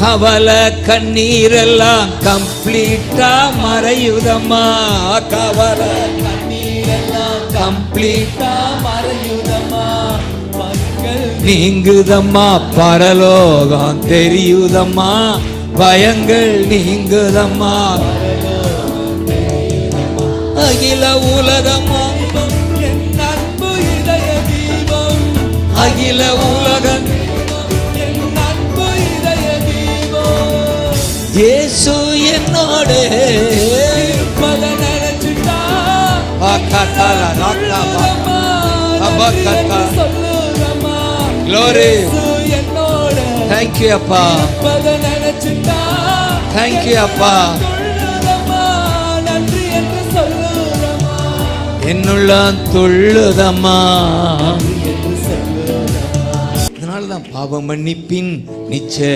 கவலை கண்ணீரெல்லாம் கம்ப்ளீட்டா மறையுதம்மா. கவலை கண்ணீரெல்லாம் கம்ப்ளீட்டா மறையுதம்மா. நீங்குதம்மா பரலோகம் தெரியுதம்மா. பயங்கள் நீங்குதம்மா. அகில உலகம் என் அன்பு இதய தீபம். அகில உலகம் இயேசு என்னோட. இருப்பத நினைச்சுட்டா அக்கத்தால ராக்காபா அபக்கத்தா Glory. என்னோட. Thank you அப்பா. இருப்பத நினைச்சுட்டா Thank you அப்பா. நன்றி என்று என்னுள்ள துள்ளுதம்மா அதனால தான் பாவ மன்னிப்பின் நிச்சய